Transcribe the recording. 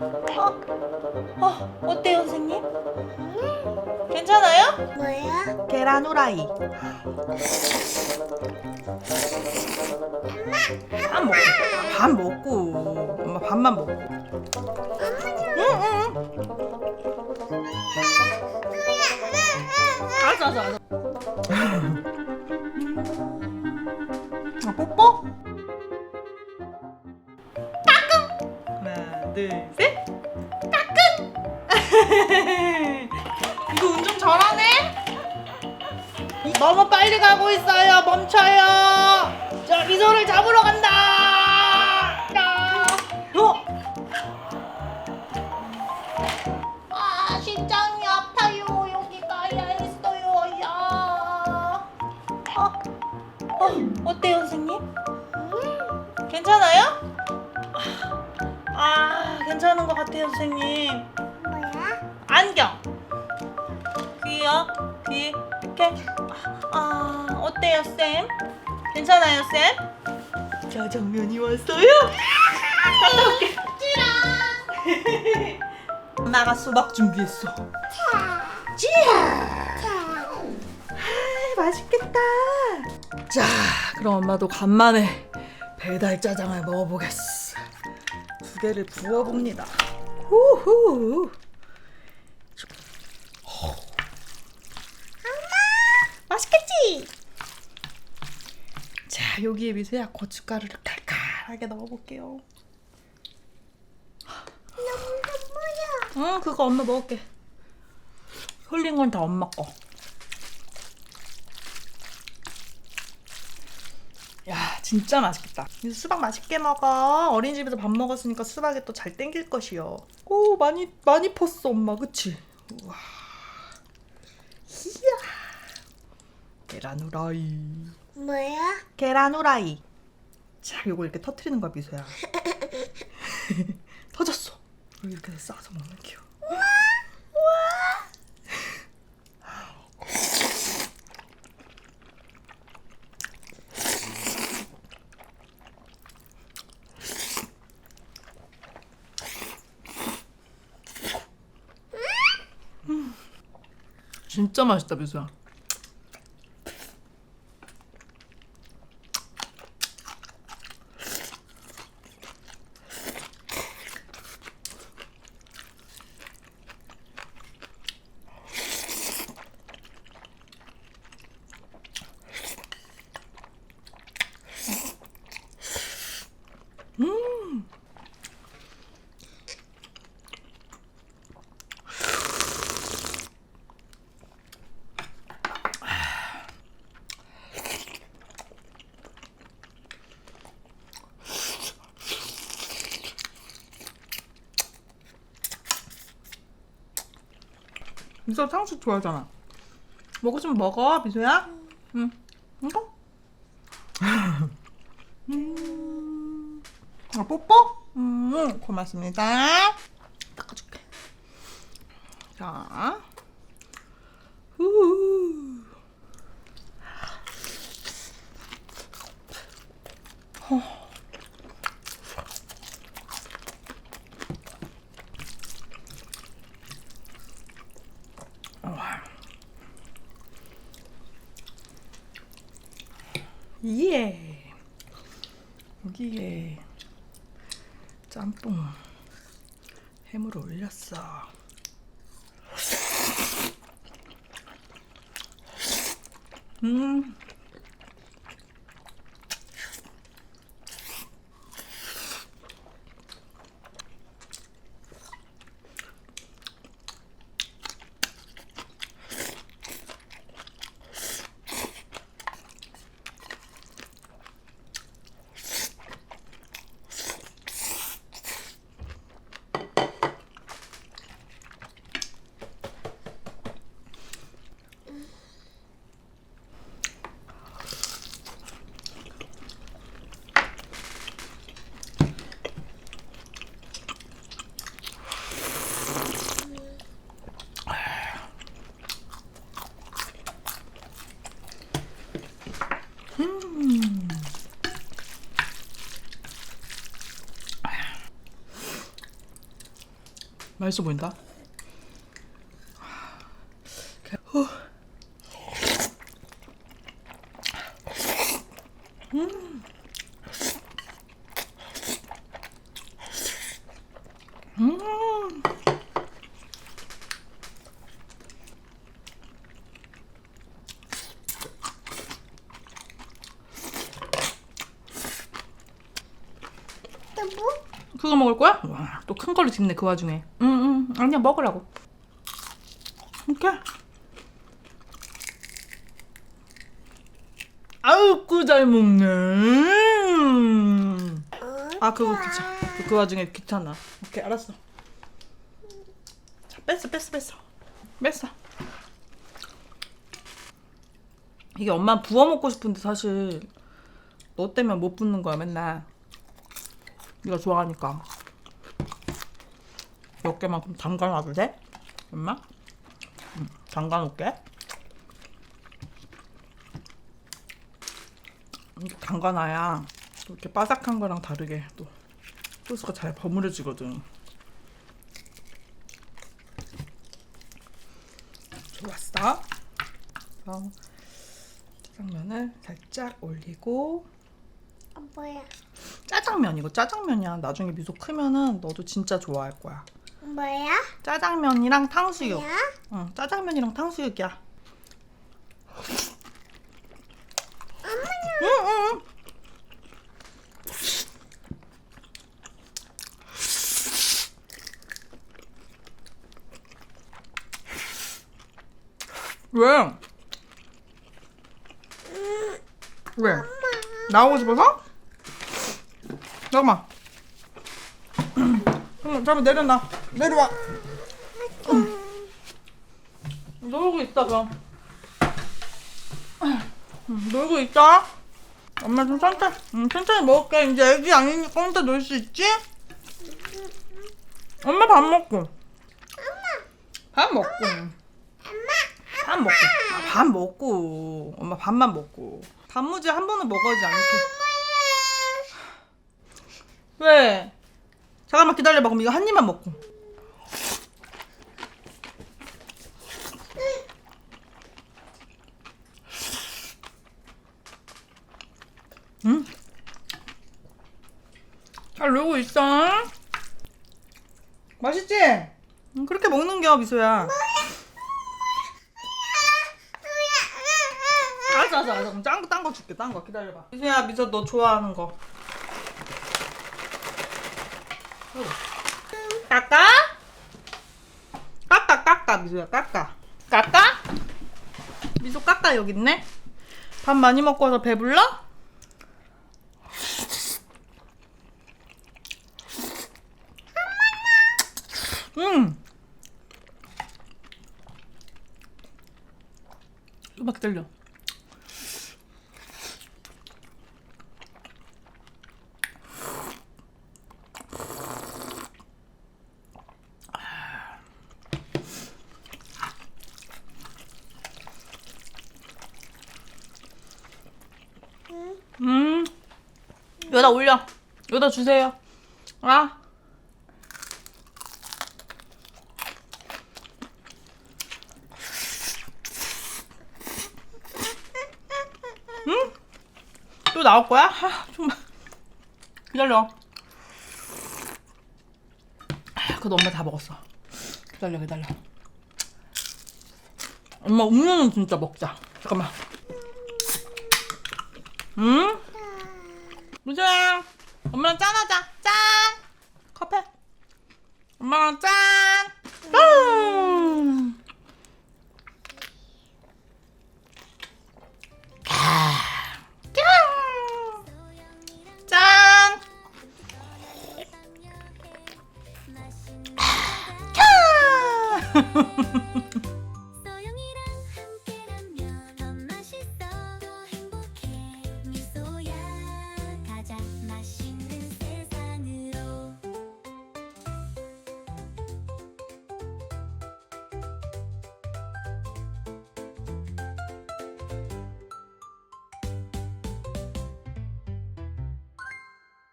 어, 어, 어때요, 선생님? 괜찮아요? 뭐야? 계란 후라이. 밥 먹고, 밥 먹고, 엄마 밥만 먹고. 응, 응. 알았어, 알았어, 알았어. 빨리 가고 있어요. 멈춰요. 자, 미소를 잡으러 간다. 야. 어? 아, 심장이 아파요. 여기 가야 했어요. 야. 어, 어, 어때요, 선생님? 괜찮아요? 아, 괜찮은 것 같아요, 선생님. 뭐야? 안경. 귀요? 귀 이렇게. 아, 어때요, 쌤? 괜찮아요, 쌤? 짜장면이 왔어요. 갔다 올게. 찌랑. 엄마가 수박 준비했어. 찌야. 아, 맛있겠다. 자, 그럼 엄마도 간만에 배달 짜장을 먹어보겠어. 두 개를 부어봅니다. 후후. 맛있겠지? 자, 여기에 미소야 고춧가루를 칼칼하게 넣어볼게요. 응, 그거 엄마 먹을게. 흘린 건 다 엄마 거. 야, 진짜 맛있겠다. 미소 수박 맛있게 먹어. 어린이집에서 밥 먹었으니까 수박이 또 잘 땡길 것이요. 오, 많이 많이 펐어, 엄마. 그치? 우와. 이야. 계란 후라이. 뭐야? 계란 후라이. 자, 요거 이렇게 터트리는 거야, 미소야. 터졌어. 그리고 이렇게 싸서 먹는 겨. 음. 진짜 맛있다, 미소야. 미소 탕수육 좋아하잖아. 먹으면 먹어, 미소야. 응. 이거? 음. 아, 뽀뽀? 음, 고맙습니다. 닦아줄게. 자. 후. 예. 여기에 짬뽕 해물을 올렸어. 음. 맛있어 보인다. 또 뭐? 그거 먹을 거야? 와, 또큰 걸로 집네 그 와중에. 응, 응, 아니야 먹으라고. 이렇게. 아우, 꾸잘 먹네. 아, 그거 귀찮아. 그, 그 와중에 귀찮아. 오케이, 알았어. 자, 뺐어, 뺐어, 뺐어. 뺐어. 이게 엄마 부어 먹고 싶은데 사실 너 때문에 못 붓는 거야 맨날. 네가 좋아하니까 몇 개만큼 담가놔도 돼? 엄마? 응, 담가놓을게 이렇게 담가놔야 또 이렇게 바삭한 거랑 다르게 또 소스가 잘 버무려지거든 좋았어 그럼 짜장면을 살짝 올리고 어, 뭐야? 짜장면 이거 짜장면이야. 나중에 미소 크면은 너도 진짜 좋아할 거야. 뭐야? 짜장면이랑 탕수육. 뭐야? 응, 짜장면이랑 탕수육이야. 응, 응. 왜? 왜? 나오고 싶어서? 잠깐만. 잠깐만, 잠깐만 내려놔. 내려와. 놀고 있다 그럼. 음, 놀고 있다. 엄마 좀 천천히, 음, 천천히 먹을게. 이제 애기 아니니까 혼자 놀 수 있지? 엄마 밥 먹고. 밥 먹고. 밥 먹고. 아, 밥 먹고. 엄마 밥만 먹고. 단무지 한 번은 먹어야지 않게. 왜? 잠깐만 기다려봐. 그럼 이거 한 입만 먹고. 응? 잘 놀고 있어. 맛있지? 응, 그렇게 먹는 겨, 미소야. 알았어, 알았어, 알았어. 그럼 딴 거, 딴거 줄게, 딴 거. 기다려봐. 미소야, 미소 너 좋아하는 거. 깎아? 깎아, 깎아, 미소야, 깎아. 깎아? 미소 깎아, 여기 있네? 밥 많이 먹고 와서 배불러? 음. 음악 들려. 음. 여기다 올려. 여기다 주세요. 아. 또 나올 거야? 하, 좀만 기다려. 아, 그래도 엄마 다 먹었어. 기다려, 기다려. 엄마 음료는 진짜 먹자. 잠깐만. 응? 무서야. 엄마랑 짠하자. 짠. 커피. 엄마랑 짠. 짠.